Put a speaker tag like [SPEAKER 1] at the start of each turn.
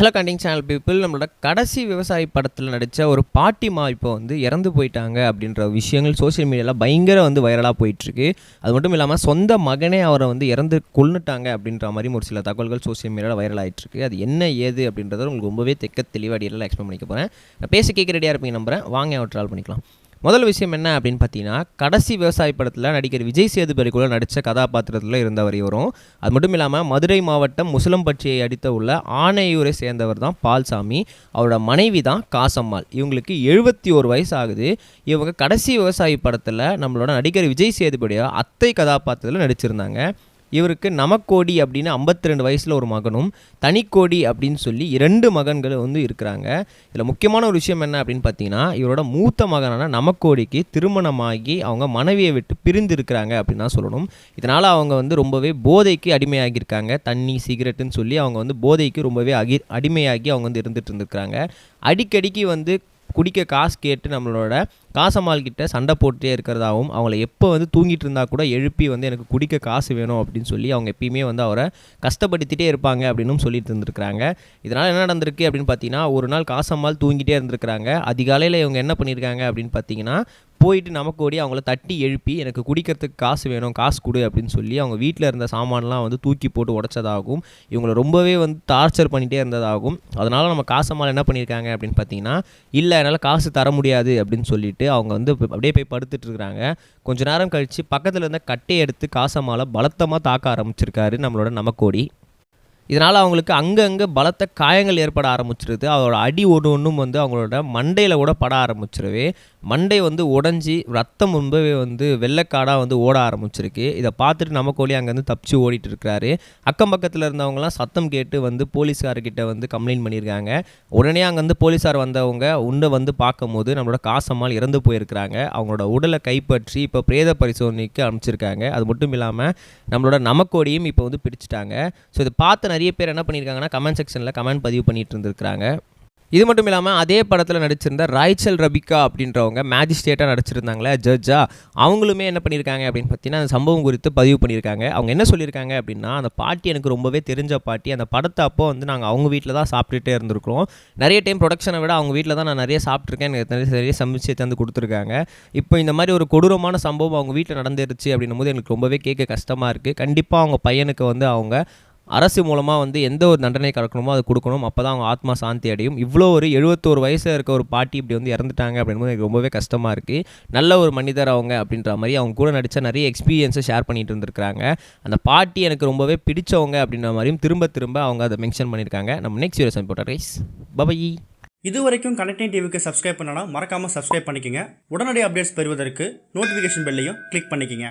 [SPEAKER 1] Hello கண்டிங் channel people நம்மளோட கடைசி விவசாயி படத்தில் நடித்த ஒரு பாட்டிமா இப்போ வந்து இறந்து போயிட்டாங்க அப்படின்ற விஷயங்கள் சோஷியல் மீடியாவில் பயங்கர வந்து வைரலாக போயிட்டுருக்கு. அது மட்டும் இல்லாமல் சொந்த மகனே அவரை வந்து இறந்து கொள்ளுட்டாங்க அப்படின்ற மாதிரி ஒரு சில தகவல்கள் சோஷியல் மீடியாவில் வைரல் ஆயிட்டிருக்கு. அது என்ன ஏது அப்படின்றத உங்களுக்கு ரொம்பவே தெக்க தெளிவாக அடியில் எக்ஸ்பிளைன் பண்ணிக்க போகிறேன் நான் பேச கேட்க ரெடியாக இருப்பீங்க நம்புறேன். வாங்க அவர் ட்ரால் பண்ணிக்கலாம். முதல் விஷயம் என்ன அப்படின்னு பார்த்தீங்கன்னா கடைசி விவசாய படத்தில் நடிகர் விஜய் சேதுபதி கூட நடித்த கதாபாத்திரத்தில் இருந்தவர் இவரும். அது மட்டும் இல்லாமல் மதுரை மாவட்டம் முசலம்பட்டியை அடித்த உள்ள ஆனையூரை சேர்ந்தவர் தான் பால்சாமி. அவரோட மனைவி தான் காசம்மாள். இவங்களுக்கு எழுபத்தி ஒரு வயசு ஆகுது. இவங்க கடைசி விவசாயி படத்தில் நம்மளோட நடிகர் விஜய் சேதுபடியாக அத்தை கதாபாத்திரத்தில் நடிச்சிருந்தாங்க. இவருக்கு நமக்கோடி அப்படின்னு 52 ரெண்டு வயசில் ஒரு மகனும் தனிக்கோடி அப்படின்னு சொல்லி இரண்டு மகன்கள் வந்து இருக்கிறாங்க. இதில் முக்கியமான ஒரு விஷயம் என்ன அப்படின்னு பார்த்தீங்கன்னா இவரோட மூத்த மகனான நமக்கோடிக்கு திருமணமாகி அவங்க மனைவியை விட்டு பிரிந்து இருக்கிறாங்க அப்படின்னு தான் சொல்லணும். இதனால் அவங்க வந்து ரொம்பவே போதைக்கு அடிமையாகியிருக்காங்க. தண்ணி சிகரெட்டுன்னு சொல்லி அவங்க வந்து போதைக்கு ரொம்பவே அகி அடிமையாகி அவங்க வந்து இருந்துகிட்டு இருந்திருக்கிறாங்க. அடிக்கடிக்கு வந்து குடிக்க காசு கேட்டு நம்மளோட காசம்மாள் கிட்ட சண்டை போட்டுட்டே இருக்கிறதாகவும் அவங்கள எப்போ வந்து தூங்கிட்டு இருந்தால் கூட எழுப்பி வந்து எனக்கு குடிக்க காசு வேணும் அப்படின்னு சொல்லி அவங்க எப்பயுமே வந்து அவரை கஷ்டப்படுத்திட்டே இருப்பாங்க அப்படின்னும் சொல்லிட்டு இருந்திருக்கிறாங்க. இதனால் என்ன நடந்திருக்கு அப்படின்னு பார்த்தீங்கன்னா ஒரு நாள் காசம்மாள் தூங்கிட்டே இருந்திருக்கிறாங்க. அதிகாலையில் இவங்க என்ன பண்ணியிருக்காங்க அப்படின்னு பார்த்தீங்கன்னா போயிட்டு நமக்கு ஓடி அவங்கள தட்டி எழுப்பி எனக்கு குடிக்கிறதுக்கு காசு வேணும் காசு கொடு அப்படின்னு சொல்லி அவங்க வீட்டில் இருந்த சாமான்லாம் வந்து தூக்கி போட்டு உடச்சதாகும் இவங்களை ரொம்பவே வந்து டார்ச்சர் பண்ணிகிட்டே இருந்ததாகும் அதனால் நம்ம காசம்மாள் என்ன பண்ணியிருக்காங்க அப்படின்னு பார்த்தீங்கன்னா இல்லை என்னால் காசு தர முடியாது அப்படின்னு சொல்லிட்டு அவங்க வந்து அப்படியே போய் படுத்துட்டு இருக்கிறாங்க கொஞ்ச நேரம் கழித்து பக்கத்தில் இருந்த கட்டையை எடுத்து காசம்மாளை பலத்தமாக தாக்க ஆரம்பிச்சிருக்காரு நம்மளோட நமக்கோடி. இதனால் அவங்களுக்கு அங்கங்கே பலத்த காயங்கள் ஏற்பட ஆரம்பிச்சிருது. அவரோட அடி ஒன்று ஒன்றும் வந்து அவங்களோட மண்டையில் கூட பட ஆரம்பிச்சிருவே. மண்டை வந்து உடஞ்சி ரத்தம் ரொம்பவே வந்து வெள்ளைக்காடாக வந்து ஓட ஆரம்பிச்சிருக்கு. இதை பார்த்துட்டு நமக்கோழி அங்கேருந்து தப்பிச்சு ஓடிட்டு இருக்கிறாரு. அக்கம் பக்கத்தில் இருந்தவங்கலாம் சத்தம் கேட்டு வந்து போலீஸ்காரர்கிட்ட வந்து கம்ப்ளைண்ட் பண்ணியிருக்காங்க. உடனே அங்கேருந்து போலீஸார் வந்தவங்க உண்டை வந்து பார்க்கும்போது நம்மளோட காசம்மாள் இறந்து போயிருக்கிறாங்க. அவங்களோட உடலை கைப்பற்றி இப்போ பிரேத பரிசோதனைக்கு அனுப்பிச்சிருக்காங்க. அது மட்டும் இல்லாமல் நம்மளோட நமக்கோடியும் இப்போ வந்து பிடிச்சிட்டாங்க ஸோ இதை பார்த்து நிறைய பேர் என்ன பண்ணியிருக்காங்கன்னா கமெண்ட் செக்ஷனில் கமெண்ட் பதிவு பண்ணிட்டு இருந்திருக்காங்க இது மட்டும் இல்லாமல் அதே படத்தில் நடிச்சிருந்த ராய்ச்சல் ரபிகா அப்படின்றவங்க மேஜிஸ்ட்ரேட்டாக நடிச்சிருந்தாங்களே ஜட்ஜா அவங்களுமே என்ன பண்ணியிருக்காங்க அப்படின்னு பார்த்தீங்கன்னா அந்த சம்பவம் குறித்து பதிவு பண்ணியிருக்காங்க. அவங்க என்ன சொல்லியிருக்காங்க அப்படின்னா அந்த பாட்டி எனக்கு ரொம்பவே தெரிஞ்ச பாட்டி. அந்த படத்தை அப்போ வந்து நாங்கள் அவங்க வீட்டில் தான் சாப்பிட்டுட்டே இருந்திருக்கிறோம். நிறைய டைம் ப்ரொடக்ஷனை விட அவங்க வீட்டில் தான் நான் நிறைய சாப்பிட்ருக்கேன் எனக்கு நிறைய நிறைய சமைச்சு தந்து கொடுத்துருக்காங்க. இப்போ இந்த மாதிரி ஒரு கொடூரமான சம்பவம் அவங்க வீட்டில் நடந்துருச்சு அப்படின்னும் போது எனக்கு ரொம்பவே கேட்க கஷ்டமாக இருக்குது கண்டிப்பாக அவங்க பையனுக்கு வந்து அவங்க அரசு மூலமாக வந்து எந்த ஒரு தண்டனை கறக்கணுமோ அது கொடுக்கணும். அப்போ தான் அவங்க ஆத்மா சாந்தி அடையும். இவ்வளோ ஒரு எழுபத்தோரு வயசில் இருக்க ஒரு பாட்டி இப்படி வந்து இறந்துட்டாங்க அப்படிங்கும்போது எனக்கு ரொம்பவே கஷ்டமாக இருக்குது நல்ல ஒரு மனிதர் அவங்க அப்படின்ற மாதிரி அவங்க கூட நடித்த நிறைய எக்ஸ்பீரியன்ஸை ஷேர் பண்ணிட்டு இருந்திருக்காங்க அந்த பாட்டி எனக்கு ரொம்பவே பிடிச்சவங்க அப்படின்ற மாதிரியும் திரும்ப திரும்ப அவங்க அதை மென்ஷன் பண்ணியிருக்காங்க. நம்ம நெக்ஸ்ட் வீடியோ போட்ட ரைஸ் பபை
[SPEAKER 2] இது வரைக்கும் கனெக்டிங் டிவிக்கு சப்ஸ்கிரைப் பண்ணனா மறக்காமல் சப்ஸ்கிரைப் பண்ணிக்கங்க. உடனடி அப்டேட்ஸ் பெறுவதற்கு நோட்டிஃபிகேஷன் பெல்லையும் கிளிக் பண்ணிக்கங்க.